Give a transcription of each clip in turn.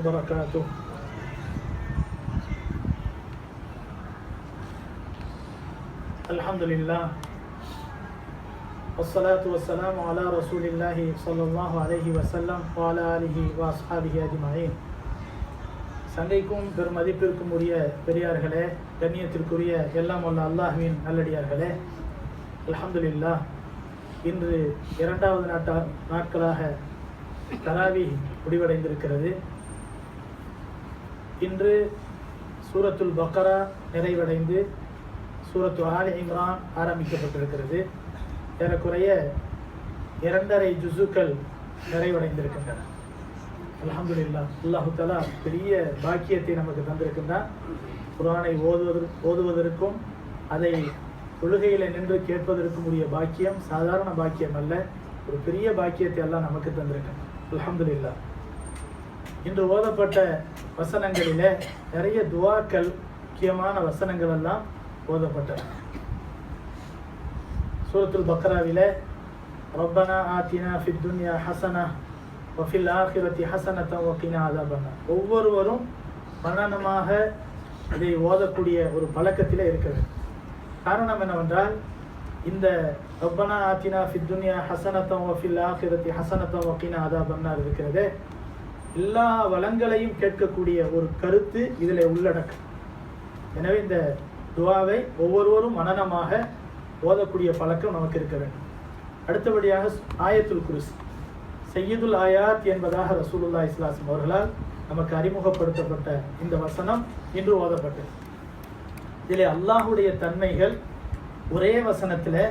وبركاته الحمد لله والصلاة والسلام على رسول الله صلى الله عليه وسلم وعلى آله وأصحابه أجمعين சங்கைக்கும் பெரும் மதிப்பிற்கும் உரிய பெரியார்களே கண்ணியத்திற்குரிய எல்லாம் வல்ல அல்லாஹ்வின் நல்லடியார்களே அல்ஹம்துலில்லாஹ் இன்று இரண்டாவது நாட்டா நாட்களாக தராவி முடிவடைந்திருக்கிறது இன்று சூரத்துல் பக்கரா நிறைவடைந்து சூரத்து ஆலி இம்ரான் ஆரம்பிக்கப்பட்டிருக்கிறது. ஏறக்குறைய இரண்டரை ஜுசுக்கள் நிறைவடைந்திருக்கின்றன. அல்ஹம்துலில்லாஹ் அல்லாஹு பெரிய பாக்கியத்தை நமக்கு தந்திருக்கின்றான். குரானை ஓதுவதற்கு ஓதுவதற்கும் அதை தொழுகையில் நின்று கேட்பதற்கும் உரிய பாக்கியம் சாதாரண பாக்கியம் அல்ல ஒரு பெரிய பாக்கியத்தை எல்லாம் நமக்கு தந்திருக்கான் அல்ஹம்துலில்லாஹ். இன்று ஓதப்பட்ட வசனங்களிலே நிறைய துவாக்கள் முக்கியமான வசனங்கள் எல்லாம் ஓதப்பட்டன. சூரத்துல் பக்ராவில் ரப்பனா ஆத்தினா ஃபித் துன்யா ஹசனா வஃபில் ஆஹிரத்தி ஒக்கினா அதா அதாபன்னா ஒவ்வொருவரும் மனனமாக இதை ஓதக்கூடிய ஒரு பழக்கத்தில் இருக்கிறது காரணம் என்னவென்றால் இந்த ரப்பனா ஆத்தினா ஃபித் துன்யா ஹசனத்தம் வஃபில் ஆஹிரத்தி ஹசனத்தம் ஒக்கினா அதா பண்ணார் இருக்கிறதே எல்லா வளங்களையும் கேட்கக்கூடிய ஒரு கருத்து இதில் உள்ளடக்கம். எனவே இந்த துவாவை ஒவ்வொருவரும் மனனமாக ஓதக்கூடிய பழக்கம் நமக்கு இருக்க வேண்டும். அடுத்தபடியாக ஆயத்துல் குருஸ் செய்யுதுல் ஆயாத் என்பதாக ரசூலுல்லா இஸ்லாசம் அவர்களால் நமக்கு அறிமுகப்படுத்தப்பட்ட இந்த வசனம் இன்று ஓதப்பட்டது. இதிலே அல்லாஹுடைய தன்மைகள் ஒரே வசனத்தில்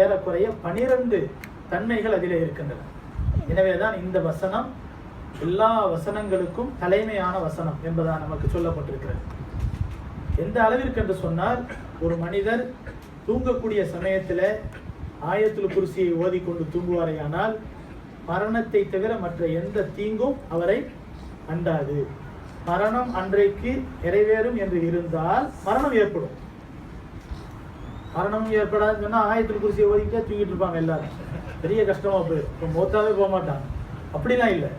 ஏறக்குறைய பனிரெண்டு தன்மைகள் அதிலே இருக்கின்றன. எனவே தான் இந்த வசனம் எல்லா வசனங்களுக்கும் தலைமையான வசனம் என்பதாக நமக்கு சொல்லப்பட்டிருக்கிறது. எந்த அளவிற்கு என்று சொன்னால் ஒரு மனிதர் தூங்கக்கூடிய சமயத்தில் ஆயத்தில் குருசியை ஓதிக்கொண்டு தூங்குவாரையானால் மரணத்தை தவிர மற்ற எந்த தீங்கும் அவரை அண்டாது. மரணம் அன்றைக்கு நிறைவேறும் என்று இருந்தால் மரணம் ஏற்படும். மரணம் ஏற்படாதுன்னு சொன்னால் ஆயத்தில் குருசியை ஓதிக்கிட்டே தூங்கிட்டு இருப்பாங்க எல்லாரும். பெரிய கஷ்டமா போயிடும். இப்போ மோத்தாவே போக மாட்டாங்க அப்படிலாம் இல்லை.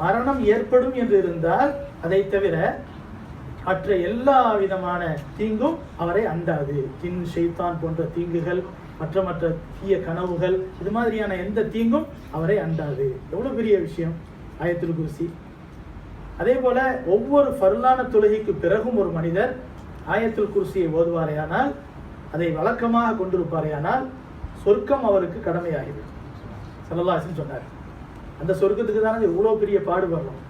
மரணம் ஏற்படும் என்று இருந்தால் அதை தவிர மற்ற எல்லா விதமான தீங்கும் அவரை அண்டாது. ஜின் ஷெய்தான் போன்ற தீங்குகள் மற்ற மற்ற தீய கனவுகள் இது மாதிரியான எந்த தீங்கும் அவரை அண்டாது. எவ்வளவு பெரிய விஷயம்? ஆயத்தில் குருசி. அதே போல ஒவ்வொரு ஃபர்லான தொழுகைக்கு பிறகும் ஒரு மனிதர் ஆயத்தில் குருசியை ஓதுவாரேயானால் அதை வழக்கமாக கொண்டிருப்பாரேயானால் சொர்க்கம் அவருக்கு கடமையாகிவிடும் சல்லல்லாஹன் சொன்னார். அந்த சொர்க்கத்துக்கு தானே இவ்வளோ பெரிய பாடுபடுறோம்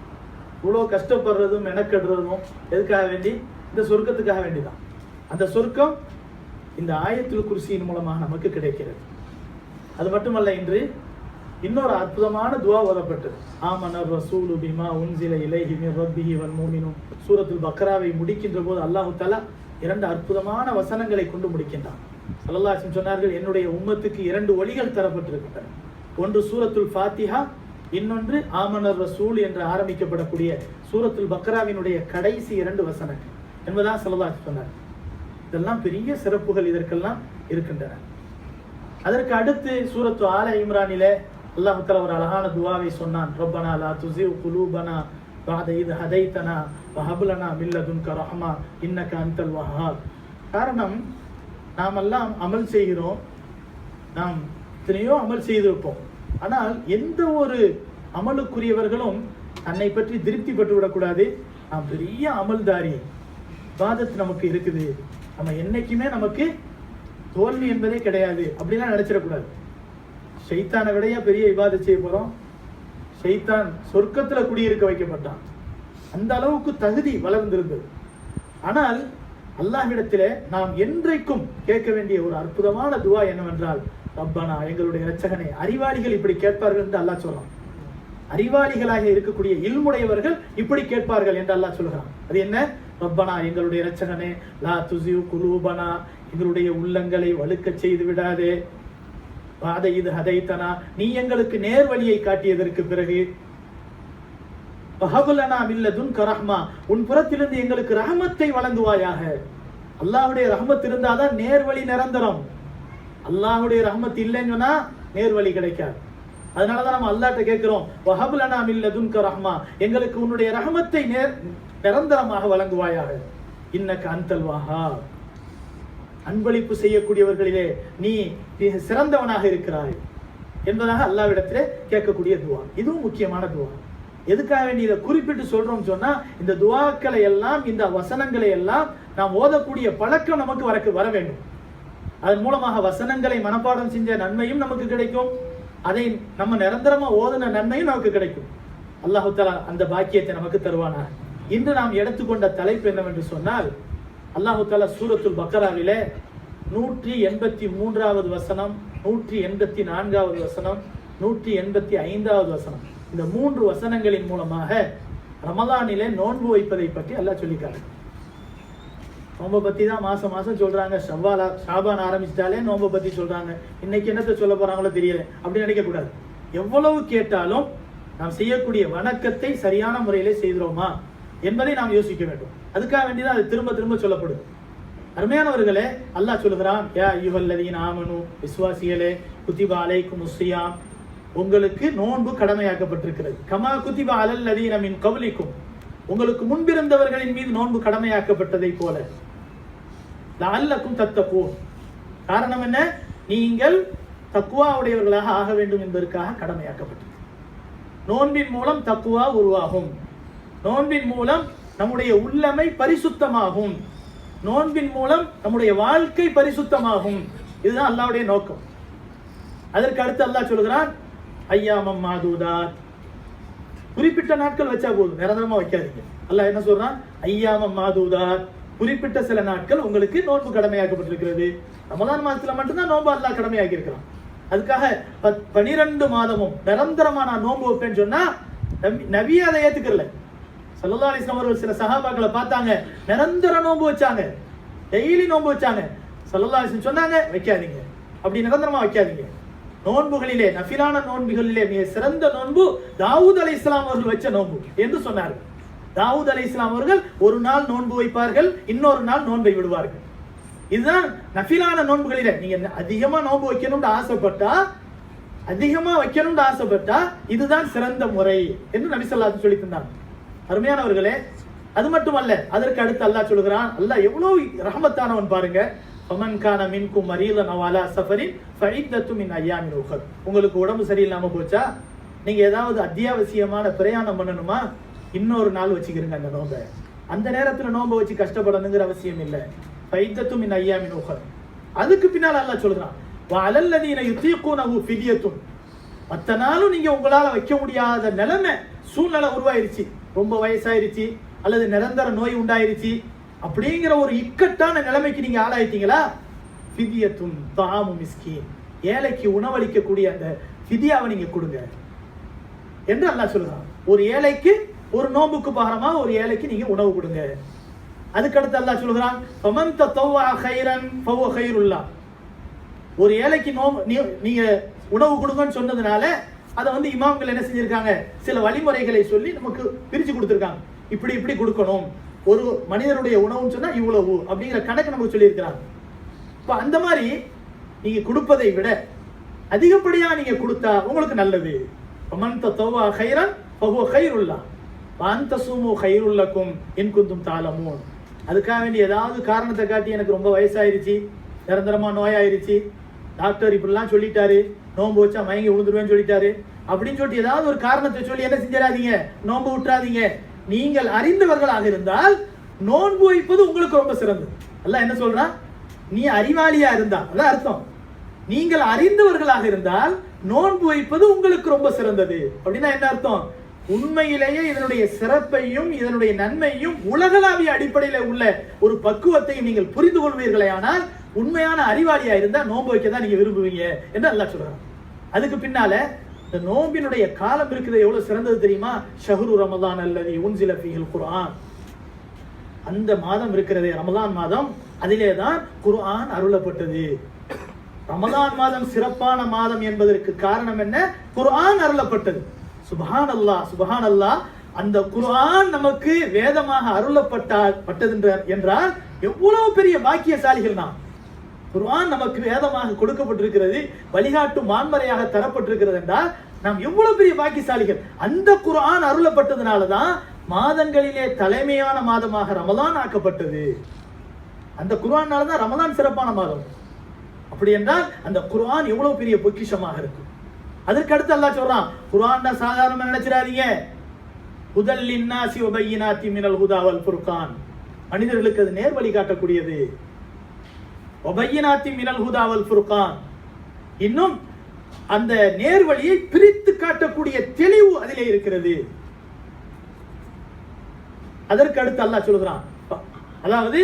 இவ்வளோ கஷ்டப்படுறதும் மெனக்கெடுறதும் எதுக்காக வேண்டி? இந்த சொர்க்கத்துக்காக வேண்டிதான். அந்த சொர்க்கம் இந்த ஆயத்தில் குருசியின் மூலமாக நமக்கு கிடைக்கிறது. அது மட்டுமல்ல இன்று இன்னொரு அற்புதமான துவா ஓதப்பட்டது. ஆமனர் ரசூலு பிமா உன்சில இலைஹி ரப்பிஹி வல் மூமினும் சூரத்துல் பக்ராவை முடிக்கின்ற போது அல்லாஹு தலா இரண்டு அற்புதமான வசனங்களை கொண்டு முடிக்கின்றான். சல்லல்லாஹு சொன்னார்கள் என்னுடைய உம்மத்துக்கு இரண்டு ஒளிகள் தரப்பட்டிருக்கின்றன. ஒன்று சூரத்துல் ஃபாத்திஹா இன்னொன்று ஆமனர் ரசூல் என்று ஆரம்பிக்கப்படக்கூடிய சூரத்துல் பக்ராவினுடைய கடைசி இரண்டு வசனங்கள். என்பதான் சொல்லதா சொன்னார். இதெல்லாம் பெரிய சிறப்புகள் இதற்கெல்லாம் இருக்கின்றன. அதற்கு அடுத்து சூரத்து ஆல இம்ரானில அல்லாஹுத்தல ஒரு அழகான துவாவை சொன்னான். ரொப்பனா லா துசிவ் குலூபனா வாத இது ஹதைத்தனா வஹபுலனா மில்லதுன் கரஹமா இன்னக்க அந்தல் வஹாப் காரணம் நாமெல்லாம் அமல் செய்கிறோம். நாம் எத்தனையோ அமல் செய்திருப்போம். ஆனால் எந்த ஒரு அமலுக்குரியவர்களும் தன்னை பற்றி திருப்தி பெற்று விடக்கூடாது நாம் பெரிய அமல்தாரி. வாதத்து நமக்கு இருக்குது. நம்ம என்னைக்குமே நமக்கு தோல்வி என்பதே கிடையாது. அப்படிலாம் நினைச்சிடக்கூடாது. ஷைத்தானை விடையே பெரிய விவாதம் செய்ய போகிறோம் ஷைத்தான் சொர்க்கத்தில் குடியிருக்க வைக்கப்பட்டான். அந்த அளவுக்கு தகுதி வளர்ந்திருந்தது. ஆனால் அல்லாஹ்விடத்தில் நாம் என்றைக்கும் கேட்க வேண்டிய ஒரு அற்புதமான துவா என்னவென்றால் ரப்பனா எங்களுடைய இரட்சகனை அறிவாளிகள் இப்படி கேட்பார்கள் என்று அல்லாஹ் சொல்றான். அறிவாளிகளாக இருக்கக்கூடிய இல்முடையவர்கள் இப்படி கேட்பார்கள் என்று அல்லாஹ் சொல்கிறான். அது என்ன? ரப்பனா எங்களுடைய இரட்சகனே லா துசிவ் குலூபனா எங்களுடைய உள்ளங்களை வழுக்க செய்து விடாதே. பாதை இது ஹதைத்தனா நீ எங்களுக்கு நேர் வழியை காட்டியதற்கு பிறகு பஹபுலனா மில்லதுன் கரஹ்மா உன் புறத்திலிருந்து எங்களுக்கு ரஹமத்தை வழங்குவாயாக. அல்லாஹுடைய ரஹமத் இருந்தாதான் நேர் வழி நிரந்தரம். அல்லாஹுடைய ரஹமத் இல்லைன்னு சொன்னா நேர் வழி கிடைக்காது. அதனால தான் நம்ம அல்லாட்ட கேட்குறோம் வஹபுலனா மில்ல துன்க ரஹ்மா. எங்களுக்கு உன்னுடைய ரஹமத்தை நேர் நிரந்தரமாக வழங்குவாயாக. இன்னக்கு அந்தல் வஹாப். அன்பளிப்பு செய்யக்கூடியவர்களிலே நீ மிக சிறந்தவனாக இருக்கிறாய் என்பதாக அல்லாவிடத்திலே கேட்கக்கூடிய துவா. இதுவும் முக்கியமான துவா. எதுக்காக வேண்டி இதை குறிப்பிட்டு சொல்றோம் சொன்னா இந்த துவாக்களை எல்லாம் இந்த வசனங்களை எல்லாம் நாம் ஓதக்கூடிய பழக்கம் நமக்கு வரக்கு வர வேண்டும். அதன் மூலமாக வசனங்களை மனப்பாடம் செஞ்ச நன்மையும் நமக்கு கிடைக்கும். அதை நம்ம நிரந்தரமா ஓதுன நன்மையும் நமக்கு கிடைக்கும். அல்லாஹு தஆலா அந்த பாக்கியத்தை நமக்கு தருவானா? இன்று நாம் எடுத்துக்கொண்ட தலைப்பு என்னவென்று சொன்னால் அல்லாஹு தஆலா சூரத்துல் பக்கராவிலே நூற்றி எண்பத்தி மூன்றாவது வசனம் நூற்றி எண்பத்தி நான்காவது வசனம் நூற்றி எண்பத்தி ஐந்தாவது வசனம். இந்த மூன்று வசனங்களின் மூலமாக ரமலானிலே நோன்பு வைப்பதை பற்றி அல்லாஹ் சொல்லிக்காரு நோன்பை பற்றி தான் மாதம் மாதம் சொல்கிறாங்க ஷவ்வால் ஷாபான் ஆரம்பிச்சிட்டாலே நோன்பை பற்றி சொல்கிறாங்க இன்னைக்கு என்னத்த சொல்ல போகிறாங்களோ தெரியல. அப்படி நினைக்கக்கூடாது எவ்வளவு கேட்டாலும் நாம் செய்யக்கூடிய வணக்கத்தை சரியான முறையிலே செய்கிறோமா என்பதை நாம் யோசிக்க வேண்டும். அதுக்காக வேண்டிதான் அது திரும்ப திரும்ப சொல்லப்படுது. அருமையானவர்களே அல்லாஹ் சொல்லுகிறான் யா யுவல்லதீன் ஆமனு விஸ்வாசிகளே குத்திபா அலைக்கும் முஸ்ஸியாம் உங்களுக்கு நோன்பு கடமையாக்கப்பட்டிருக்கிறது. கமா குத்திபா அலல்லதீன மின் கவுலிக்கும். உங்களுக்கு முன்பிருந்தவர்களின் மீது நோன்பு கடமையாக்கப்பட்டதை போல. லல்லக்கும் தத்தப்போம் காரணம் என்ன? நீங்கள் தக்குவா உடையவர்களாக ஆக வேண்டும் என்பதற்காக கடமையாக்கப்பட்டது. நோன்பின் மூலம் தக்குவா உருவாகும். நோன்பின் மூலம் நம்முடைய உள்ளமை பரிசுத்தமாகும். நோன்பின் மூலம் நம்முடைய வாழ்க்கை பரிசுத்தமாகும். இதுதான் அல்லாவுடைய நோக்கம். அதற்கு அடுத்து அல்லாஹ் சொல்கிறான் ஐயாமம் மாதூதாத். குறிப்பிட்ட நாட்கள் வச்சா போதும். நிரந்தரமா வைக்காதீங்க. அல்லாஹ் என்ன சொல்றான்? ஐயாமம் மாதூதாத். குறிப்பிட்ட சில நாட்கள் உங்களுக்கு நோன்பு கடமையாக்கப்பட்டிருக்கிறது. ரமதான் மாதத்துல மட்டும்தான் நோன்பு அல்லா கடமையாக்கி இருக்கிறான் அதுக்காக பத்- பனிரெண்டு மாதமும் நிரந்தரமா நான் நோன்பு வைப்பேன்னு சொன்னா நபி- அதை ஏத்துக்கல சல்லா அலிஸ்லாம் அவர்கள் சில சகாபாக்களை பார்த்தாங்க நிரந்தர நோன்பு வச்சாங்க. டெய்லி நோன்பு வச்சாங்க. சல்லா அலிஸ்லாம் சொன்னாங்க வைக்காதீங்க. அப்படி நிரந்தரமா வைக்காதீங்க. நோன்புகளிலே நஃபிலான நோன்புகளிலே மிக சிறந்த நோன்பு தாவூத் அலைஹிஸ்ஸலாம் அவர்கள் வச்ச நோன்பு என்று சொன்னார்கள். தாவூத் இஸ்லாம் அவர்கள் ஒரு நாள் நோன்பு வைப்பார்கள் இன்னொரு நாள் நோன்பை விடுவார்கள். இதுதான் நஃபிலான நோன்புகளில நீங்க அதிகமா நோன்பு வைக்கணும்னு ஆசைப்பட்டா அதிகமா வைக்கணும்னு ஆசைப்பட்டா இதுதான் சிறந்த முறை என்று நபி ஸல்லல்லாஹு சொல்லி தந்தாங்க. அருமையானவர்களே அது மட்டுமல்ல அதற்கு அடுத்து அல்லாஹ் சொல்கிறான் அல்லாஹ் எவ்வளவு ரஹமத்தானவன் பாருங்க. ஃபமன் மின்கும் மரீலன் அவ் சஃபரின் ஃபஇத்தத்து மின் அய்யாமின் உங்களுக்கு உடம்பு சரியில்லாம போச்சா? நீங்க ஏதாவது அத்தியாவசியமான பிரயாணம் பண்ணணுமா? இன்னொரு நாள் வச்சுக்கிறங்க அந்த நோம்பை அந்த நேரத்தில் நோன்பை வச்சு கஷ்டப்படணுங்கிற அவசியம் இல்லை. ஃபஇத்தத்து மின் அய்யாமின் உஹர் அதுக்கு பின்னால் அல்லாஹ் சொல்றான் யுத்தியக்கும் நகு பிதியத்தும் மற்ற நாளும் நீங்கள் உங்களால் வைக்க முடியாத நிலைமை சூழ்நிலை உருவாயிருச்சு. ரொம்ப வயசாயிருச்சு அல்லது நிரந்தர நோய் உண்டாயிருச்சு. அப்படிங்கிற ஒரு இக்கட்டான நிலைமைக்கு நீங்கள் ஆளாயிட்டீங்களா? ஃபிதியத்தும் தாமு மிஸ்கி ஏழைக்கு உணவளிக்கக்கூடிய அந்த ஃபிதியாவை நீங்கள் கொடுங்க. என்று அல்லா சொல்கிறான் ஒரு ஏழைக்கு ஒரு நோம்புக்கு பாரமா ஒரு ஏழைக்கு நீங்க உணவு கொடுங்க. அதுக்கடுத்து அல்லாஹ் சொல்கிறான் ஃபமன் தத்தவ்வா கைரன் ஃபவ ஒரு ஏழைக்கு நோம்பு நீ- நீங்க உணவு கொடுங்கன்னு சொன்னதுனால அதை வந்து இமாம்கள் என்ன செஞ்சிருக்காங்க? சில வழிமுறைகளை சொல்லி நமக்கு பிரிச்சு கொடுத்துருக்காங்க. இப்படி இப்படி கொடுக்கணும். ஒரு மனிதனுடைய உணவுன்னு சொன்னா இவ்வளவு அப்படிங்கிற கணக்கு நமக்கு சொல்லியிருக்கிறாங்க. இப்போ அந்த மாதிரி நீங்க கொடுப்பதை விட அதிகப்படியா நீங்க கொடுத்தா உங்களுக்கு நல்லது. மன் தத்தவா கைரன் பகுவ கைருல்லா. பாந்தசூமு சூமு இன்குந்தும் இன் தாளமூன். அதுக்காக வேண்டி ஏதாவது காரணத்தை காட்டி எனக்கு ரொம்ப வயசாயிருச்சு நிரந்தரமாக நோயாயிருச்சு. டாக்டர் இப்படிலாம் சொல்லிட்டாரு நோன்பு வச்சா மயங்கி விழுந்துருவேன்னு சொல்லிட்டாரு. அப்படின்னு சொல்லிட்டு ஏதாவது ஒரு காரணத்தை சொல்லி என்ன செஞ்சிடாதீங்க? நோன்பு விட்டுறாதீங்க. நீங்கள் அறிந்தவர்களாக இருந்தால் நோன்பு வைப்பது உங்களுக்கு ரொம்ப சிறந்தது. அல்ல என்ன சொல்றான் நீ அறிவாளியா இருந்தா அதான் அர்த்தம். நீங்கள் அறிந்தவர்களாக இருந்தால் நோன்பு வைப்பது உங்களுக்கு ரொம்ப சிறந்தது. அப்படின்னா என்ன அர்த்தம்? உண்மையிலேயே இதனுடைய சிறப்பையும் இதனுடைய நன்மையும் உலகளாவிய அடிப்படையில உள்ள ஒரு பக்குவத்தையும் நீங்கள் புரிந்து கொள்வீர்களே ஆனால் உண்மையான அறிவாளியா இருந்தா நோன்பு வைக்க தான் நீங்க விரும்புவீங்க என்று அல்லாஹ் சொல்றாங்க அதுக்கு பின்னால இந்த நோம்பினுடைய காலம் இருக்குது எவ்வளவு சிறந்தது தெரியுமா? ஷஹரு ரமதான் அல்லது உன்சில ஃபீஹில் குரான் அந்த மாதம் இருக்கிறதே ரமதான் மாதம் அதிலே தான் குர்ஆன் அருளப்பட்டது. ரமதான் மாதம் சிறப்பான மாதம் என்பதற்கு காரணம் என்ன? குர்ஆன் அருளப்பட்டது. சுபஹான் அல்லாஹ் சுபஹான் அல்லாஹ் அந்த குர்ஆன் நமக்கு வேதமாக அருளப்பட்டால் பட்டது என்றால் எவ்வளவு பெரிய பாக்கியசாலிகள் நாம் குர்ஆன் நமக்கு வேதமாக கொடுக்கப்பட்டிருக்கிறது வழிகாட்டும் மான்மறையாக தரப்பட்டிருக்கிறது என்றால் நாம் எவ்வளவு பெரிய பாக்கியசாலிகள்? அந்த குர்ஆன் அருளப்பட்டதுனால தான் மாதங்களிலே தலைமையான மாதமாக ரமலான் ஆக்கப்பட்டது. அந்த குர்ஆனால தான் ரமலான் சிறப்பான மாதம். அப்படி என்றால் அந்த குர்ஆன் எவ்வளவு பெரிய பொக்கிஷமாக இருக்கும்? அதற்கு அடுத்து அல்லா சொல்றான் குரான் சாதாரணமா நினைச்சிடாதீங்க. ஹுதல் இன்னாசி வபையினாத்தி மினல் ஹுதாவல் புர்கான் ஃபுர்கான். மனிதர்களுக்கு அது நேர் வழி காட்டக்கூடியது. ஒபையினாத்தி மினல் ஹுதாவல் புர்கான் இன்னும் அந்த நேர்வழியை பிரித்து காட்டக்கூடிய தெளிவு அதிலே இருக்கிறது. அதற்கு அடுத்து அல்லாஹ் சொல்கிறான் அதாவது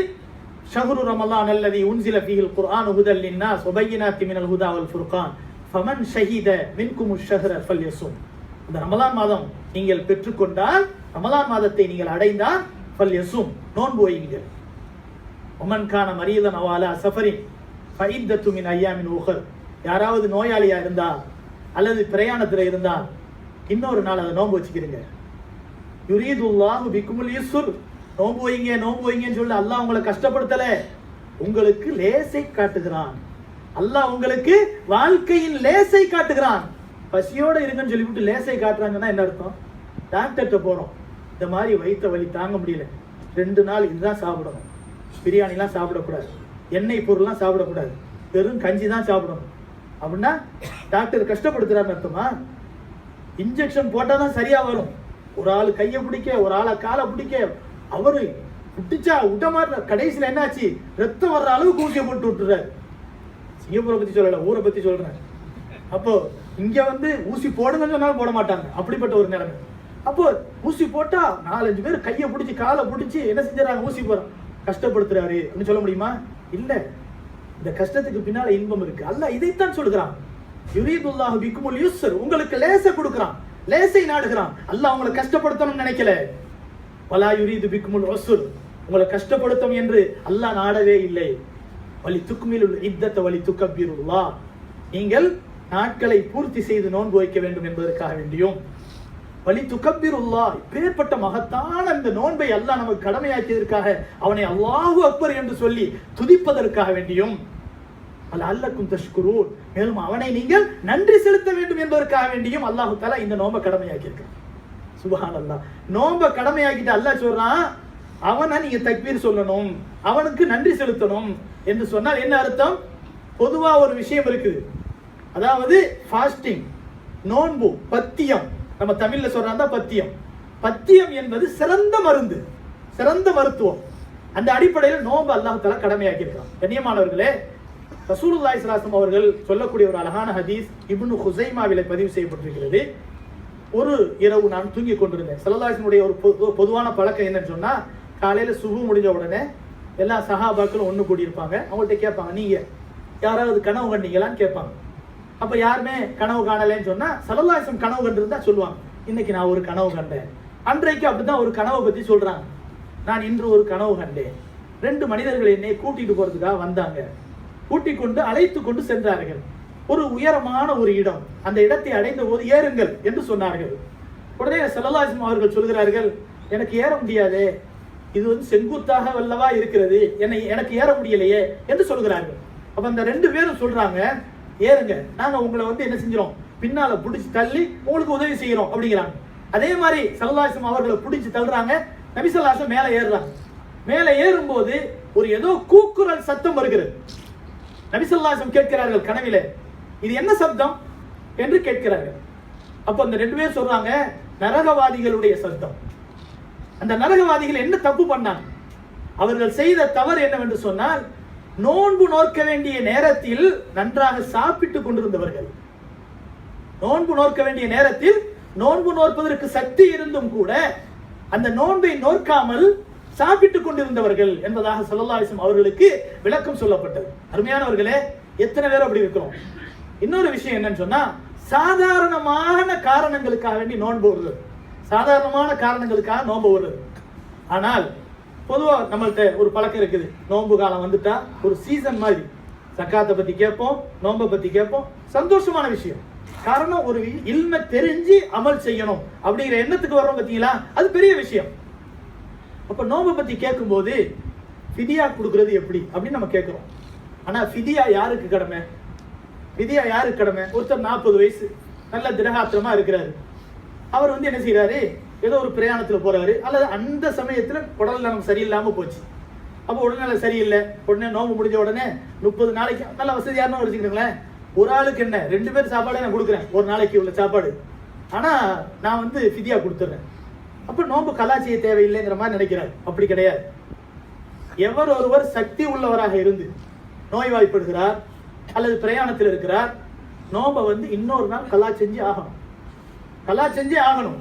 ஷஹ்ரு ரமலான் அல்லதி உன்சில ஃபீஹில் குர்ஆன் ஹுதல் லின்னாஸ் ஒபையினாத்தி மினல் ஹுதாவல் ஃபுர்கான். ஃபமன் ஷஹீத மின்கும் ஷஹ்ர ஃபல்யசும் இந்த ரமலான் மாதம் நீங்கள் பெற்றுக்கொண்டால் ரமலான் மாதத்தை நீங்கள் அடைந்தால் ஃபல்யசும் நோன்பு வையுங்கள். ஒமன் கான மரியதன் அவாலா சஃபரின் ஃபைத்தத்து மின் ஐயாமின் உஹர் யாராவது நோயாளியா இருந்தால் அல்லது பிரயாணத்தில் இருந்தால் இன்னொரு நாள் அதை நோன்பு வச்சுக்கிறீங்க யுரீதுல்லாஹு பிக்குமுல் யுசுர் நோன்பு வைங்க நோன்பு வைங்கன்னு சொல்லி அல்லாஹ் உங்களை கஷ்டப்படுத்தலை. உங்களுக்கு லேசை காட்டுகிறான். அல்லாஹ் உங்களுக்கு வாழ்க்கையின் லேசை காட்டுகிறான். பசியோட இருக்குன்னு சொல்லிவிட்டு லேசை காட்டுறாங்கன்னா என்ன அர்த்தம்? டாக்டர்கிட்ட போகிறோம் இந்த மாதிரி வயிற்ற வலி தாங்க முடியல. ரெண்டு நாள் இதுதான் சாப்பிடணும். பிரியாணிலாம் சாப்பிடக்கூடாது. எண்ணெய் பொருள்லாம் சாப்பிடக்கூடாது. வெறும் கஞ்சி தான் சாப்பிடணும். அப்படின்னா டாக்டர் கஷ்டப்படுத்துறாருன்னு அர்த்தமா? இன்ஜெக்ஷன் போட்டால் தான் சரியாக வரும். ஒரு ஆள் கையை பிடிக்க ஒரு ஆளை காலை பிடிக்க. அவரு பிடிச்சா விட்ட மாதிரி கடைசியில் என்னாச்சு? ரத்தம் வர்ற அளவுக்கு ஊசியை போட்டு விட்டுறாரு. சிங்கப்பூரை பத்தி சொல்லலை ஊரை பத்தி சொல்கிறேன் அப்போ இங்க வந்து ஊசி போடுங்கன்னு சொன்னாலும் போட மாட்டாங்க. அப்படிப்பட்ட ஒரு நிலைமை. அப்போ ஊசி போட்டா நாலஞ்சு பேர் கையை பிடிச்சி காலை பிடிச்சி என்ன செஞ்சுறாங்க ஊசி போகிறோம் கஷ்டப்படுத்துறாரு. அப்படின்னு சொல்ல முடியுமா? இல்லை. இந்த கஷ்டத்துக்கு பின்னால இன்பம் இருக்கு. அல்ல இதைத்தான் சொல்கிறான் யுரீதுல்லாஹ் பிக்குமுல் யுஸ்ர். உங்களுக்கு லேசை கொடுக்கிறான். லேசை நாடுகிறான். அல்லாஹ் அவங்களை கஷ்டப்படுத்தணும்னு நினைக்கல. வலா யுரீது பிக்குமுல் ஒசுர் உங்களை கஷ்டப்படுத்தும் என்று அல்லாஹ் நாடவே இல்லை. வலி துக்மிலுல் இத்தத்த வலி துக்கபீருல்லா நீங்கள் நாட்களை பூர்த்தி செய்து நோன்பு வைக்க வேண்டும் என்பதற்காக வேண்டியும். வலி துக்கபீருல்லா இப்பேற்பட்ட மகத்தான இந்த நோன்பை அல்லாஹ் நமக்கு கடமையாக்கியதற்காக அவனை அல்லாஹு அக்பர் என்று சொல்லி துதிப்பதற்காக வேண்டியும். அல்ல அல்லக்கும் தஷ்குரூர் மேலும் அவனை நீங்கள் நன்றி செலுத்த வேண்டும் என்பதற்காக வேண்டியும் அல்லாஹு தஆலா இந்த நோன்பை கடமையாக்கியிருக்கான். சுபஹான் அல்லாஹ் நோன்பை கடமையாக்கிட்டு அல்லாஹ் சொல்றான் அவனை நீங்க தக்வீர் சொல்லணும் அவனுக்கு நன்றி செலுத்தணும் என்று சொன்னால் என்ன அர்த்தம்? பொதுவா ஒரு விஷயம் இருக்குது அதாவது ஃபாஸ்டிங் நோன்பு பத்தியம். நம்ம தமிழ்ல சொல்றாங்க பத்தியம். பத்தியம் என்பது சிறந்த மருந்து சிறந்த மருத்துவம். அந்த அடிப்படையில் நோன்பு அல்லாஹ் தஆலா கண்ணியமானவர்களே ரசூலுல்லாய் ஸல்லல்லாஹு அவர்கள் சொல்லக்கூடிய ஒரு அழகான ஹதீஸ் இப்னு ஹுசைமாவில பதிவு செய்யப்பட்டிருக்கிறது. ஒரு இரவு நான் தூங்கி கொண்டிருந்தேன். சல்லல்லாஹினுடைய ஒரு பொது- பொதுவான பழக்கம் என்னன்னு சொன்னா காலையில் சுகு முடிஞ்ச உடனே எல்லா சஹாபாக்களும் ஒன்று கூடியிருப்பாங்க. அவங்கள்ட்ட கேட்பாங்க நீங்கள் யாராவது கனவு கண்டீங்களான்னு கேட்பாங்க. அப்போ யாருமே கனவு காணலைன்னு சொன்னால் சல்லல்லாஹிம் கனவு கண்டிருந்தா சொல்லுவாங்க. இன்னைக்கு நான் ஒரு கனவு கண்டேன். அன்றைக்கு அப்படிதான் ஒரு கனவை பற்றி சொல்கிறாங்க நான் இன்று ஒரு கனவு கண்டேன். ரெண்டு மனிதர்கள் என்னை கூட்டிகிட்டு போகிறதுக்காக வந்தாங்க. கூட்டி கொண்டு அழைத்து கொண்டு சென்றார்கள். ஒரு உயரமான ஒரு இடம். அந்த இடத்தை அடைந்த போது ஏறுங்கள் என்று சொன்னார்கள். உடனே செல்லலாசிம் அவர்கள் சொல்கிறார்கள் எனக்கு ஏற முடியாதே. இது வந்து செங்குத்தாக வல்லவா இருக்கிறது. என்னை எனக்கு ஏற முடியலையே என்று சொல்கிறார்கள். அப்ப அந்த ரெண்டு பேரும் சொல்றாங்க ஏறுங்க நாங்க உங்களை வந்து என்ன செஞ்சிரோம்? பின்னால பிடிச்சி தள்ளி உங்களுக்கு உதவி செய்யறோம் அப்படிங்கிறாங்க. அதே மாதிரி சல்லாசம் அவர்களை பிடிச்சி தள்ளுறாங்க. நபிசல்லாசம் மேல ஏறுறாங்க. மேல ஏறும்போது ஒரு ஏதோ கூக்குரல் சத்தம் வருகிறது. நபிசல்லாசம் கேட்கிறார்கள் கனவிலே இது என்ன சப்தம்? என்று கேட்கிறார்கள். அப்ப அந்த ரெண்டு பேர் சொல்றாங்க நரகவாதிகளுடைய சத்தம் அந்த நரகவாதிகள் என்ன தப்பு பண்ணாங்க? அவர்கள் செய்த தவறு என்னவென்று சொன்னால் நோன்பு நோக்க வேண்டிய நேரத்தில் நன்றாக சாப்பிட்டுக் கொண்டிருந்தவர்கள். நோன்பு நோக்க வேண்டிய நேரத்தில் நோன்பு நோற்பதற்கு சக்தி இருந்தும் கூட அந்த நோன்பை நோக்காமல் சாப்பிட்டுக் கொண்டிருந்தவர்கள் என்பதாக சொல்லலாசம் அவர்களுக்கு விளக்கம் சொல்லப்பட்டது. அருமையானவர்களே எத்தனை பேர் அப்படி இருக்கிறோம்? இன்னொரு விஷயம் என்னன்னு சொன்னா சாதாரணமான காரணங்களுக்காக வேண்டி நோன்பு வருது சாதாரணமான காரணங்களுக்காக நோம்பு வருது ஆனால் பொதுவாக நம்மள்கிட்ட ஒரு பழக்கம் இருக்குது. நோன்பு காலம் வந்துட்டா ஒரு சீசன் மாதிரி. சக்காத்தை பற்றி கேட்போம் நோன்பை பற்றி கேட்போம். சந்தோஷமான விஷயம். காரணம் ஒரு இல்ம தெரிஞ்சு அமல் செய்யணும் அப்படிங்கிற எண்ணத்துக்கு வர்றோம் பார்த்தீங்களா அது பெரிய விஷயம். அப்போ நோன்பை பற்றி கேட்கும்போது ஃபிதியா கொடுக்கறது எப்படி அப்படின்னு நம்ம கேட்குறோம். ஆனால் ஃபிதியா யாருக்கு கடமை? ஃபிதியா யாருக்கு கடமை? ஒருத்தர் நாற்பது வயசு நல்ல திரகாத்திரமாக இருக்கிறாரு. அவர் வந்து என்ன செய்கிறாரு ஏதோ ஒரு பிரயாணத்தில் போகிறாரு அல்லது அந்த சமயத்தில் உடல் நலம் சரியில்லாமல் போச்சு. அப்போ உடல்நலம் சரியில்லை. உடனே நோம்பு முடிஞ்ச உடனே முப்பது நாளைக்கு நல்ல வசதியான வச்சுக்கிறீங்களேன் ஒரு ஆளுக்கு என்ன? ரெண்டு பேர் சாப்பாடே நான் கொடுக்குறேன். ஒரு நாளைக்கு உள்ள சாப்பாடு. ஆனால் நான் வந்து ஃபிதியாக கொடுத்துட்றேன். அப்போ நோம்பு கலாச்சிய தேவையில்லைங்கிற மாதிரி நினைக்கிறார். அப்படி கிடையாது. எவர் ஒருவர் சக்தி உள்ளவராக இருந்து நோய்வாய்ப்படுகிறார் அல்லது பிரயாணத்தில் இருக்கிறார் நோம்பை வந்து இன்னொரு நாள் கலா செஞ்சு ஆகணும். நல்லா செஞ்சே ஆகணும்.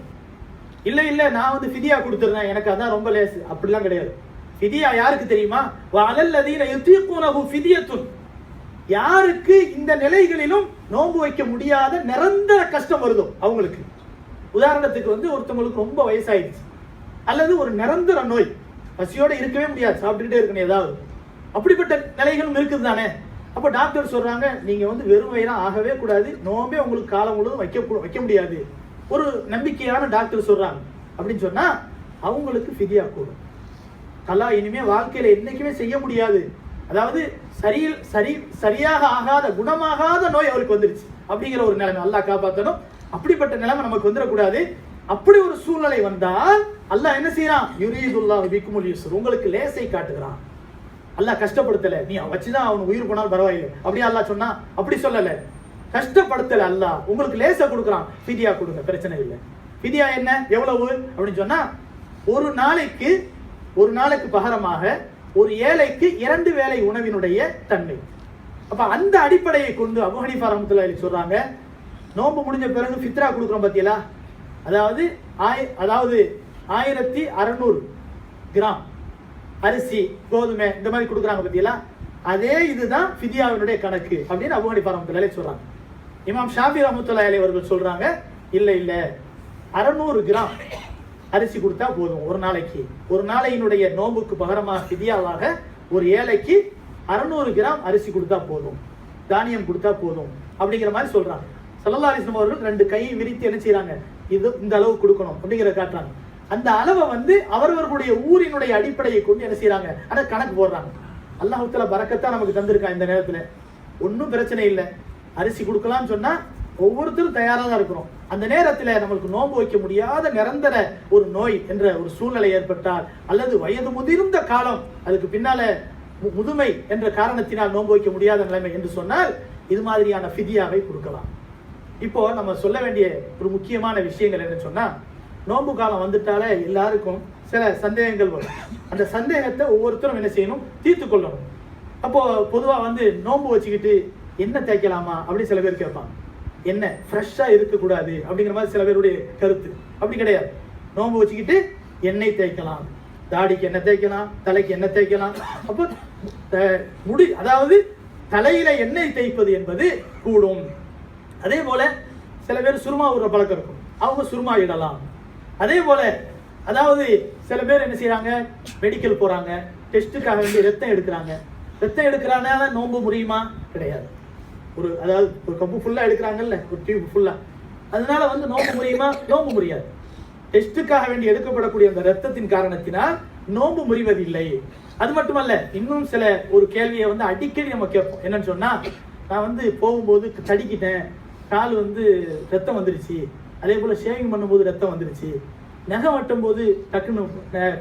இல்லை இல்லை நான் வந்து ஃபிதியா கொடுத்துருந்தேன் எனக்கு அதான் ரொம்ப லேசு. அப்படிலாம் கிடையாது. ஃபிதியா யாருக்கு தெரியுமா? வலல்லதீன யுத்தீகுனஹு ஃபிதியத்துன் யாருக்கு இந்த நிலைகளிலும் நோன்பு வைக்க முடியாத நிரந்தர கஷ்டம் வருதோ? அவங்களுக்கு. உதாரணத்துக்கு வந்து ஒருத்தவங்களுக்கு ரொம்ப வயசாயிடுச்சு. அல்லது ஒரு நிரந்தர நோய். பசியோட இருக்கவே முடியாது. சாப்பிட்டுக்கிட்டே இருக்கணும் ஏதாவது. அப்படிப்பட்ட நிலைகளும் இருக்குது தானே. அப்போ டாக்டர் சொல்றாங்க நீங்க வந்து வெறும் வயிறா ஆகவே கூடாது. நோம்பே உங்களுக்கு காலம் முழுவதும் வைக்க வைக்க முடியாது. ஒரு நம்பிக்கையான டாக்டர் சொல்றாங்க. அப்படின்னு சொன்னா அவங்களுக்கு ஃபிதியா கூடும். கலா இனிமே வாழ்க்கையில என்னைக்குமே செய்ய முடியாது. அதாவது சரி சரி சரியாக ஆகாத குணமாகாத நோய் அவருக்கு வந்துருச்சு. அப்படிங்கிற ஒரு நிலைமை. நல்லா காப்பாற்றணும் அப்படிப்பட்ட நிலைமை நமக்கு வந்துடக்கூடாது. அப்படி ஒரு சூழ்நிலை வந்தால் அல்லாஹ் என்ன செய்யறான்? யுரீதுல்லா பிக்குமுல் யூசர் உங்களுக்கு லேசை காட்டுகிறான். அல்லாஹ் கஷ்டப்படுத்தல. நீ வச்சுதான் அவன் உயிர் போனாலும் பரவாயில்லை. அப்படியே அல்லாஹ் சொன்னா அப்படி சொல்லலை. கஷ்டப்படுத்தல அல்லாஹ் உங்களுக்கு லேசா கொடுக்குறான் பிதியா கொடுங்க பிரச்சனை இல்லை. பிதியா என்ன? எவ்வளவு? அப்படின்னு சொன்னா ஒரு நாளைக்கு ஒரு நாளைக்கு பகரமாக ஒரு ஏழைக்கு இரண்டு வேளை உணவினுடைய தன்மை. அப்ப அந்த அடிப்படையை கொண்டு அபுஹனி பாரமத்துல சொல்றாங்க நோன்பு முடிஞ்ச பிறகு ஃபித்ரா கொடுக்குறோம் பாத்தீங்களா? அதாவது ஆய் அதாவது ஆயிரத்தி அறநூறு கிராம் அரிசி கோதுமை இந்த மாதிரி கொடுக்குறாங்க பாத்தீங்களா? அதே இதுதான் ஃபிதியாவினுடைய கணக்கு அப்படின்னு அபுஹனி பாரமத்துல சொல்றாங்க. இமாம் ஷாஃபி ரஹ்மத்துல்லாஹி அலி அவர்கள் சொல்கிறாங்க இல்லை இல்லை அறநூறு கிராம் அரிசி கொடுத்தா போதும் ஒரு நாளைக்கு. ஒரு நாளையினுடைய நோம்புக்கு பகரமாக ஃபிதியாவாக ஒரு ஏழைக்கு அறநூறு கிராம் அரிசி கொடுத்தா போதும் தானியம் கொடுத்தா போதும் அப்படிங்கிற மாதிரி சொல்கிறாங்க சல்லல்லா அலிஸ்லம் அவர்கள் ரெண்டு கையை விரித்து என்ன செய்கிறாங்க இது இந்த அளவு கொடுக்கணும் அப்படிங்கிறத காட்டுறாங்க. அந்த அளவை வந்து அவரவர்களுடைய ஊரினுடைய அடிப்படையை கொண்டு என்ன செய்கிறாங்க ஆனால் கணக்கு போடுறாங்க. அல்லாஹுத்தால பறக்கத்தான் நமக்கு தந்திருக்கான் இந்த நேரத்தில்? ஒன்றும் பிரச்சனை இல்லை. அரிசி கொடுக்கலாம்னு சொன்னா ஒவ்வொருத்தரும் தயாரா தான் இருக்கிறோம் அந்த நேரத்தில் நம்மளுக்கு நோன்பு வைக்க முடியாத நிரந்தர ஒரு நோய் என்ற ஒரு சூழ்நிலை ஏற்பட்டால் அல்லது வயது முதிர்ந்த காலம் அதுக்கு பின்னால மு- முதுமை என்ற காரணத்தினால் நோன்பு வைக்க முடியாத நிலைமை என்று சொன்னால் இது மாதிரியான ஃபிதியாவை கொடுக்கலாம். இப்போ நம்ம சொல்ல வேண்டிய ஒரு முக்கியமான விஷயங்கள் என்னன்னு சொன்னா நோன்பு காலம் வந்துட்டாலே எல்லாருக்கும் சில சந்தேகங்கள் வரும். அந்த சந்தேகத்தை ஒவ்வொருத்தரும் என்ன செய்யணும்? தீர்த்து கொள்ளணும். அப்போ பொதுவா வந்து நோன்பு வச்சுக்கிட்டு என்ன தேய்க்கலாமா? அப்படின்னு சில பேர் கேட்பாங்க. என்ன? ஃப்ரெஷ்ஷாக இருக்கக்கூடாது. அப்படிங்கிற மாதிரி சில பேருடைய கருத்து. அப்படி கிடையாது. நோம்பு வச்சுக்கிட்டு எண்ணெய் தேய்க்கலாம். தாடிக்கு எண்ணெய் தேய்க்கலாம். தலைக்கு எண்ணெய் தேய்க்கலாம். அப்போ முடி அதாவது தலையில எண்ணெய் தேய்ப்பது என்பது கூடும். அதே போல சில பேர் சுருமா விடுற பழக்கம் இருக்கும். அவங்க சுருமா இடலாம். அதே போல அதாவது சில பேர் என்ன செய்யறாங்க மெடிக்கல் போறாங்க. டெஸ்ட்டுக்காக வேண்டி ரத்தம் எடுக்கிறாங்க. ரத்தம் எடுக்கிறாங்க நோன்பு முடியுமா? கிடையாது. ஒரு அதாவது ஒரு கப்பு ஃபுல்லாக எடுக்கிறாங்கல்ல ஒரு டியூப் ஃபுல்லாக அதனால வந்து நோன்பு முடியுமா? நோம்பு முடியாது. டெஸ்ட்டுக்காக வேண்டி எடுக்கப்படக்கூடிய அந்த ரத்தத்தின் காரணத்தினால் நோம்பு முறிவதில்லை. அது மட்டுமல்ல இன்னும் சில ஒரு கேள்வியை வந்து அடிக்கடி நம்ம கேட்போம். என்னன்னு சொன்னால் நான் வந்து போகும்போது தடிக்கிட்டேன். கால் வந்து ரத்தம் வந்துருச்சு. அதே போல் ஷேவிங் பண்ணும்போது ரத்தம் வந்துருச்சு. நகை வெட்டும் போது டக்குன்னு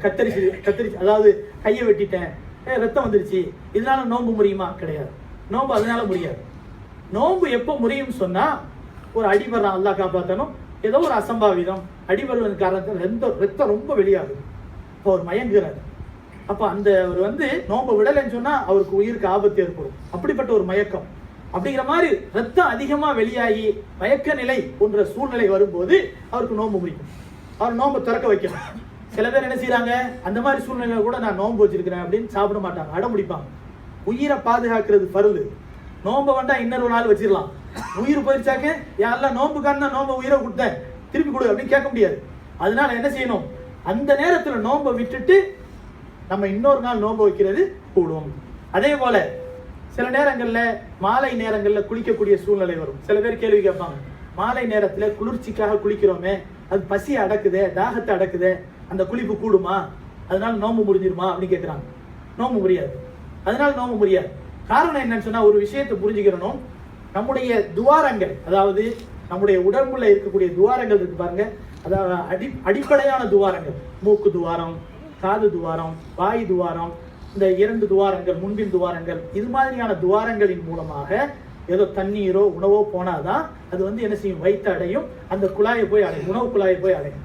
கத்தரிச்சு கத்தரிச்சு அதாவது கையை வெட்டிட்டேன். ரத்தம் வந்துருச்சு. இதனால நோம்பு முடியுமா கிடையாது. நோன்பு அதனால முடியாது. நோன்பு எப்போ முடியும்னு சொன்னால் ஒரு அடிபடுறான் அல்லா காப்பாற்றணும் ஏதோ ஒரு அசம்பாவிதம். அடிபடுவதன் காரணத்தில் ரெந்த ரத்தம் ரொம்ப வெளியாகுது. இப்போ அவர் மயங்குறாரு. அப்போ அந்த அவர் வந்து நோன்பை விடலைன்னு சொன்னால் அவருக்கு உயிருக்கு ஆபத்து ஏற்படும். அப்படிப்பட்ட ஒரு மயக்கம். அப்படிங்கிற மாதிரி ரத்தம் அதிகமாக வெளியாகி மயக்க நிலை போன்ற சூழ்நிலை வரும்போது அவருக்கு நோன்பு முடியும் அவர் நோன்பை திறக்க வைக்கணும் சில பேர் என்ன செய்கிறாங்க அந்த மாதிரி சூழ்நிலையில் கூட நான் நோன்பு வச்சிருக்கிறேன் அப்படின்னு சாப்பிட மாட்டாங்க அடம் பிடிப்பாங்க உயிரை பாதுகாக்கிறது பருது நோன்பை வேண்டா இன்னொரு நாள் வச்சிடலாம் உயிர் போயிடுச்சாக்க யாரெல்லாம் நோம்புக்கான நோம்பை உயிரை கொடுத்தேன். திருப்பி கொடு அப்படின்னு கேட்க முடியாது. அதனால என்ன செய்யணும்? அந்த நேரத்தில் நோன்பை விட்டுட்டு நம்ம இன்னொரு நாள் நோன்பு வைக்கிறது கூடும். அதே போல சில நேரங்களில் மாலை நேரங்களில் குளிக்கக்கூடிய சூழ்நிலை வரும். சில பேர் கேள்வி கேட்பாங்க மாலை நேரத்தில் குளிர்ச்சிக்காக குளிக்கிறோமே அது பசி அடக்குதே தாகத்தை அடக்குதே அந்த குளிப்பு கூடுமா? அதனால நோம்பு முடிஞ்சிருமா? அப்படின்னு கேட்குறாங்க. நோம்பு முடியாது. அதனால நோன்பு முடியாது. காரணம் என்னன்னு சொன்னா ஒரு விஷயத்தை புரிஞ்சுக்கிறணும். நம்முடைய துவாரங்கள் அதாவது நம்முடைய உடம்புல இருக்கக்கூடிய துவாரங்கள் இருக்கு பாருங்க. அதாவது அடி அடிப்படையான துவாரங்கள். மூக்கு துவாரம் காது துவாரம் வாய் துவாரம் இந்த இரண்டு துவாரங்கள் முன்பின் துவாரங்கள் இது மாதிரியான துவாரங்களின் மூலமாக ஏதோ தண்ணீரோ உணவோ போனாதான் அது வந்து என்ன செய்யும்? வயிற்று அடையும். அந்த குழாயை போய் அடையும். உணவு குழாயை போய் அடையும்.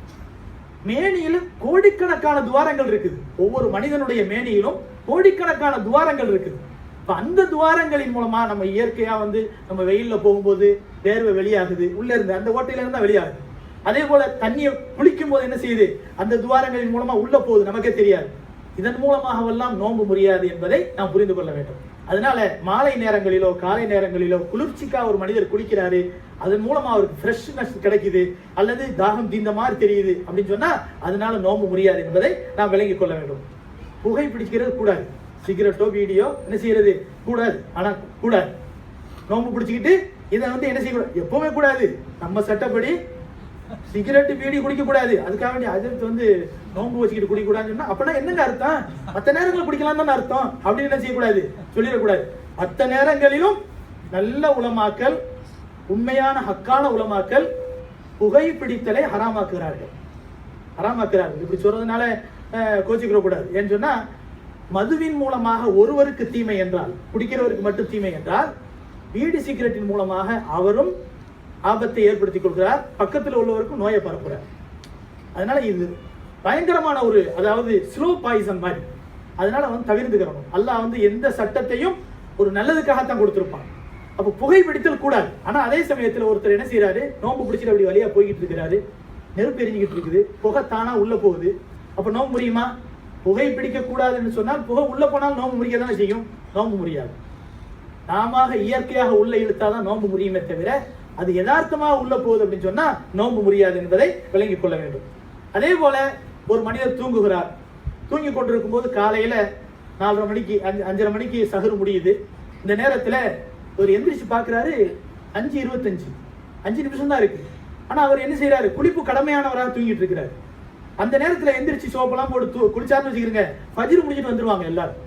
மேனியிலும் கோடிக்கணக்கான துவாரங்கள் இருக்குது. ஒவ்வொரு மனிதனுடைய மேனியிலும் கோடிக்கணக்கான துவாரங்கள் இருக்குது. இப்போ அந்த துவாரங்களின் மூலமா நம்ம இயற்கையாக வந்து நம்ம வெயிலில் போகும்போது வேர்வை வெளியாகுது. உள்ளே இருந்து அந்த ஓட்டையிலேருந்து தான் வெளியாகுது. அதே போல் தண்ணியை குளிக்கும் போது என்ன செய்யுது? அந்த துவாரங்களின் மூலமாக உள்ளே போகுது நமக்கே தெரியாது. இதன் மூலமாகவெல்லாம் நோம்பு முடியாது என்பதை நாம் புரிந்து கொள்ள வேண்டும். அதனால மாலை நேரங்களிலோ காலை நேரங்களிலோ குளிர்ச்சிக்காக ஒரு மனிதர் குளிக்கிறாரு அதன் மூலமா அவருக்கு ஃப்ரெஷ்னஸ் கிடைக்குது அல்லது தாகம் தீந்த மாதிரி தெரியுது அப்படின்னு சொன்னா அதனால நோம்பு முடியாது என்பதை நாம் விளங்கிக் கொள்ள வேண்டும். புகை பிடிக்கிறது கூடாது. சிகரெட்டோ வீடியோ என்ன செய்யறது? கூடாது. ஆனா கூடாது. நோன்பு பிடிச்சிக்கிட்டு இதை வந்து என்ன செய்யக்கூடாது எப்பவுமே கூடாது. நம்ம சட்டப்படி சிகரெட் பீடி குடிக்க கூடாது. அதுக்காக வேண்டிய அஜித் வந்து நோன்பு வச்சுக்கிட்டு குடிக்க கூடாதுன்னு சொன்னா அப்பனா என்னங்க அர்த்தம்? மத்த நேரங்களில் குடிக்கலாம் தானே அர்த்தம். அப்படின்னு என்ன செய்யக்கூடாது? சொல்லிடக்கூடாது. மத்த நேரங்களிலும் நல்ல உலமாக்கல் உண்மையான ஹக்கான உலமாக்கல் புகை பிடித்தலை ஹராமாக்குகிறார்கள். ஹராமாக்குறார்கள் இப்படி சொல்றதுனால கோச்சிக்கிற கூடாது ஏன்னு சொன்னா மதுவின் மூலமாக ஒருவருக்கு தீமை என்றால் குடிக்கிறவருக்கு மட்டும் தீமை என்றால் வீடு சீக்கிரட்டின் மூலமாக அவரும் ஆபத்தை ஏற்படுத்திக் கொள்கிறார் பக்கத்தில் உள்ளவருக்கும் நோயை பரப்புகிறார். அதனால இது பயங்கரமான ஒரு அதாவது ஸ்லோ பாய்சன் மாதிரி. அதனால வந்து தவிர்ந்துக்கிறோம் அல்லாஹ் வந்து எந்த சட்டத்தையும் ஒரு நல்லதுக்காகத்தான் கொடுத்துருப்பான். அப்போ புகைப்பிடித்தல் கூடாது. ஆனால் அதே சமயத்தில் ஒருத்தர் என்ன செய்யறாரு நோம்பு பிடிச்சிட்டு அப்படி வழியாக போய்கிட்டு இருக்கிறாரு. நெருப்பு எரிஞ்சுக்கிட்டு இருக்குது. புகை தானா உள்ளே போகுது. அப்போ நோம்பு முடியுமா? புகை பிடிக்க கூடாதுன்னு சொன்னால் புகை உள்ள போனால் நோம்பு முடிக்க தானே செய்யும்? நோம்பு முடியாது. நாம இயற்கையாக உள்ள இழுத்தாதான் நோம்பு முடியுமே தவிர அது யதார்த்தமாக உள்ள போகுது அப்படின்னு சொன்னா நோம்பு முடியாது என்பதை விளங்கிக் கொள்ள வேண்டும். அதே போல ஒரு மனிதர் தூங்குகிறார். தூங்கி கொண்டிருக்கும் போது காலையில நாலரை மணிக்கு அஞ்சு அஞ்சரை மணிக்கு சகுறு முடியுது. இந்த நேரத்துல ஒரு எந்திரிச்சு பார்க்குறாரு அஞ்சு இருபத்தஞ்சு. அஞ்சு நிமிஷம் தான் இருக்கு. ஆனா அவர் என்ன செய்யறாரு குளிப்பு கடமையானவராக தூங்கிட்டு இருக்கிறாரு. அந்த நேரத்தில் எந்திரிச்சு சோப்பெல்லாம் போட்டு குளிச்சாருன்னு வச்சுக்கிறீங்க ஃபஜ்ர் முடிச்சுட்டு வந்துருவாங்க எல்லாரும்.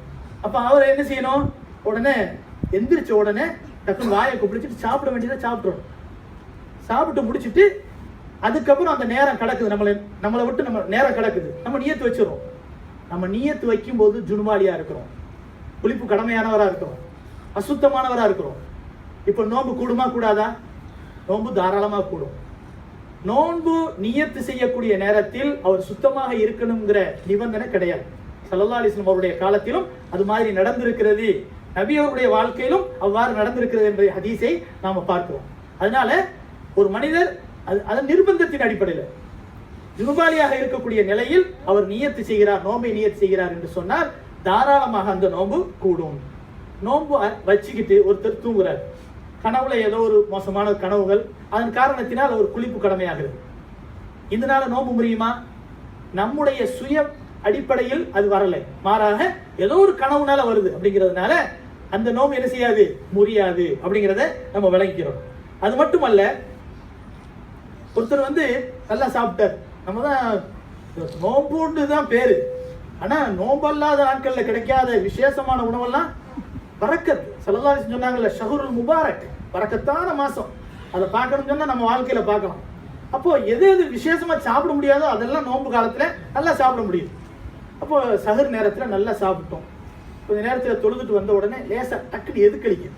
அப்போ அவர் என்ன செய்யணும்? உடனே எந்திரிச்ச உடனே டக்குன்னு வாயை குப்பிடிச்சிட்டு சாப்பிட வேண்டியதை சாப்பிட்றோம் சாப்பிட்டு முடிச்சுட்டு அதுக்கப்புறம் அந்த நேரம் கிடக்குது. நம்மளை நம்மளை விட்டு நம்ம நேரம் கிடக்குது. நம்ம நீயத்து வச்சிடறோம் நம்ம நீயத்து வைக்கும்போது ஜுனுமாலியாக இருக்கிறோம். குளிப்பு கடமையானவராக இருக்கிறோம். அசுத்தமானவராக இருக்கிறோம். இப்போ நோன்பு கூடுமா கூடாதா? நோம்பு தாராளமாக கூடும். நோன்பு நியத்து செய்யக்கூடிய நேரத்தில் அவர் சுத்தமாக இருக்கணுங்கிற நிபந்தனை கிடையாது. சல்லல்லா அலிஸ்லம் அவருடைய காலத்திலும் அது மாதிரி நடந்திருக்கிறது. நபி அவருடைய வாழ்க்கையிலும் அவ்வாறு நடந்திருக்கிறது என்ற ஹதீஸை நாம பார்க்கிறோம். அதனால ஒரு மனிதர் அது அதன் நிர்பந்தத்தின் அடிப்படையில் ஜுனுபாலியாக இருக்கக்கூடிய நிலையில் அவர் நியத்து செய்கிறார் நோம்பை நியத்து செய்கிறார் என்று சொன்னால் தாராளமாக அந்த நோன்பு கூடும். நோன்பு வச்சுக்கிட்டு ஒருத்தர் தூங்குறார். கனவுல ஏதோ ஒரு மோசமான கனவுகள் அதன் காரணத்தினால் ஒரு குளிப்பு கடமையாகிறது. இதனால நோம்பு முடியுமா? நம்முடைய சுய அடிப்படையில் அது வரல. மாறாக ஏதோ ஒரு கனவுனால வருது. அப்படிங்கிறதுனால அந்த நோம்பு என்ன செய்யாது? முறியாது. அப்படிங்கிறத நம்ம விளங்கிக்கிறோம். அது மட்டுமல்ல ஒருத்தர் வந்து நல்லா சாப்பிட்டார். நம்ம தான் நோம்புன்னு தான் பேரு. ஆனா நோம்பல்லாத நாட்கள்ல கிடைக்காத விசேஷமான உணவெல்லாம் பறக்கத். சல்லல்லாஹு சொன்னாங்கல்ல ஷஹருல் முபாரக். பறக்கத்தான மாதம் அதை பார்க்கணும்னு சொன்னால் நம்ம வாழ்க்கையில் பார்க்கலாம். அப்போது எது எது விசேஷமாக சாப்பிட முடியாதோ அதெல்லாம் நோன்பு காலத்தில் நல்லா சாப்பிட முடியும் அப்போது சகர் நேரத்தில் நல்லா சாப்பிட்டோம். கொஞ்ச நேரத்தில் தொழுதுட்டு வந்த உடனே லேசாக டக்குன்னு எது கழிக்குது?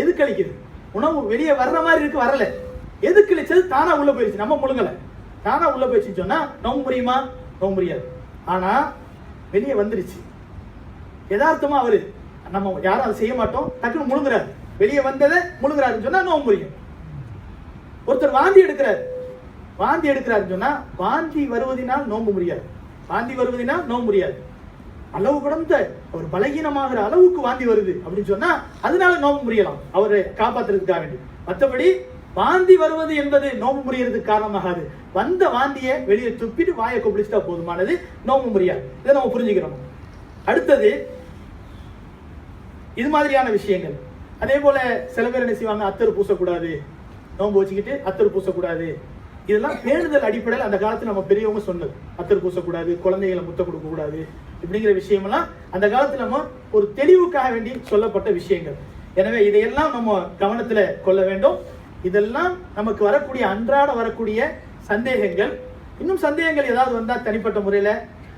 எது கழிக்குது? உணவு வெளியே வர்ற மாதிரி இருக்கு வரல. எது கழிச்சது தானாக உள்ளே போயிடுச்சு நம்ம முழுங்கலை தானாக உள்ளே போயிடுச்சுன்னு சொன்னால் நோம்பு முடியுமா? நோம்பு முடியாது. ஆனால் வெளியே வந்துருச்சு. யதார்த்தமாக அவர் நம்ம யாரும் அதை செய்ய மாட்டோம். டக்குன்னு முழுங்குறாரு. வெளியே வந்ததை முழுங்குறாருன்னு சொன்னா நோம்பு முடியும். ஒருத்தர் வாந்தி எடுக்கிறார். வாந்தி எடுக்கிறாருன்னு சொன்னா வாந்தி வருவதினால் நோம்பு முடியாது. வாந்தி வருவதினால் நோம்பு முடியாது. அளவு கடந்த அவர் பலகீனமாகிற அளவுக்கு வாந்தி வருது அப்படின்னு சொன்னா அதனால நோம்பு முடியலாம். அவரை காப்பாத்துறதுக்காக வேண்டி. மற்றபடி வாந்தி வருவது என்பது நோம்பு முறியறதுக்கு காரணமாகாது. வந்த வாந்தியை வெளியே துப்பிட்டு வாயை கொப்பளிச்சுட்டா போதுமானது நோம்பு முடியாது. இதை நம்ம புரிஞ்சுக்கிறோம். அடுத்தது இது மாதிரியான விஷயங்கள். அதே போல் சில பேர் என்ன செய்வாங்க அத்தர் பூசக்கூடாது. நோன்பு வச்சுக்கிட்டு அத்தர் பூசக்கூடாது. இதெல்லாம் பேணுதல் அடிப்படையில் அந்த காலத்தில் நம்ம பெரியவங்க சொன்னது. அத்தர் பூசக்கூடாது குழந்தைகளை முத்த கொடுக்கக்கூடாது இப்படிங்கிற விஷயமெல்லாம் அந்த காலத்தில் நம்ம ஒரு தெளிவுக்காக வேண்டி சொல்லப்பட்ட விஷயங்கள். எனவே இதையெல்லாம் நம்ம கவனத்தில் கொள்ள வேண்டும். இதெல்லாம் நமக்கு வரக்கூடிய அன்றாட வரக்கூடிய சந்தேகங்கள். இன்னும் சந்தேகங்கள் ஏதாவது வந்தால் தனிப்பட்ட முறையில்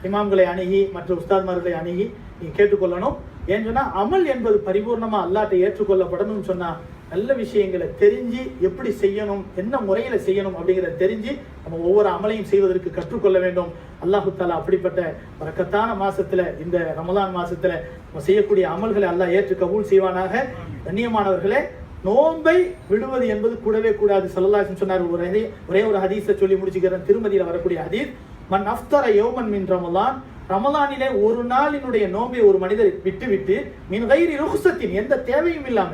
இமாம்களை அணுகி மற்ற உஸ்தாத்மார்களை அணுகி நீங்கள் கேட்டுக்கொள்ளணும். ஏன்னு சொன்னா அமல் என்பது பரிபூர்ணமா அல்லாட்ட ஏற்றுக்கொள்ளப்படணும்னு சொன்னா நல்ல விஷயங்களை தெரிஞ்சு எப்படி செய்யணும் என்ன முறையில செய்யணும் அப்படிங்கிறத தெரிஞ்சு நம்ம ஒவ்வொரு அமலையும் செய்வதற்கு கற்றுக்கொள்ள வேண்டும். அல்லாஹு தாலா அப்படிப்பட்ட வரக்கத்தான மாசத்துல இந்த ரமலான் மாசத்துல நம்ம செய்யக்கூடிய அமல்களை அல்லாஹ் ஏற்று கபூல் செய்வானாக. கண்ணியமானவர்களே நோன்பை விடுவது என்பது கூடவே கூடாது. சொல்லலாசன் சொன்னார் ஒரு ஒரே ஒரு ஹதீஸை சொல்லி முடிச்சுக்கிறேன். திருமதியில் வரக்கூடிய ஹதீஸ் மன் அஃப்தர யோமன் மின் ரமலான் ரமலானிலே ஒரு நாளினுடைய நோம்பை ஒரு மனிதர் விட்டுவிட்டு மின் கயிறு ருகுசத்தின் எந்த தேவையும் இல்லாம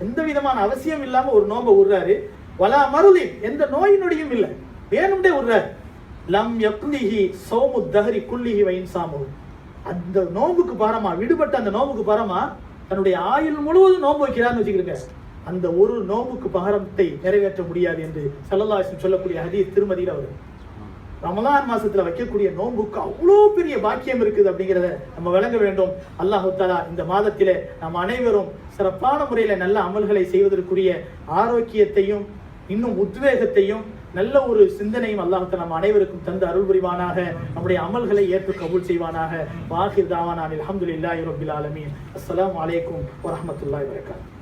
எந்த விதமான அவசியம் இல்லாம ஒரு நோன்பை விடுறாரு வலா மருதி எந்த நோயினுடையும் இல்லை. வேணும்டே விடுறாரு லம் எப்லிஹி சோமு தஹரி குல்லிஹி வைன் சாமு அந்த நோம்புக்கு பாரமா விடுபட்ட அந்த நோம்புக்கு பாரமா தன்னுடைய ஆயுள் முழுவதும் நோன்பு வைக்கிறான்னு வச்சுக்கிருங்க அந்த ஒரு நோம்புக்கு பாரத்தை நிறைவேற்ற முடியாது என்று சல்லல்லாஹு சொல்லக்கூடிய ஹதீஸ் திருமதியில் அவர் ரமலான் மாசத்துல வைக்கக்கூடிய நோன்புக்கு அவ்வளோ பெரிய பாக்கியம் இருக்குது அப்படிங்கிறத நம்ம விளங்க வேண்டும். அல்லாஹு தாலா இந்த மாதத்திலே நாம் அனைவரும் சிறப்பான முறையில நல்ல அமல்களை செய்வதற்குரிய ஆரோக்கியத்தையும் இன்னும் உத்வேகத்தையும் நல்ல ஒரு சிந்தனையும் அல்லாஹ் தஆலா நம் அனைவருக்கும் தந்து அருள் புரிவானாக. நம்முடைய அமல்களை ஏற்று கபூல் செய்வானாக. வாஹிர் தாவானான் அல்ஹம்துலில்லாஹி ரப்பில் ஆலமீன். அஸ்லாம் அலைக்கும் வரஹ்மத்துல்லாஹி வபரகாத்துஹு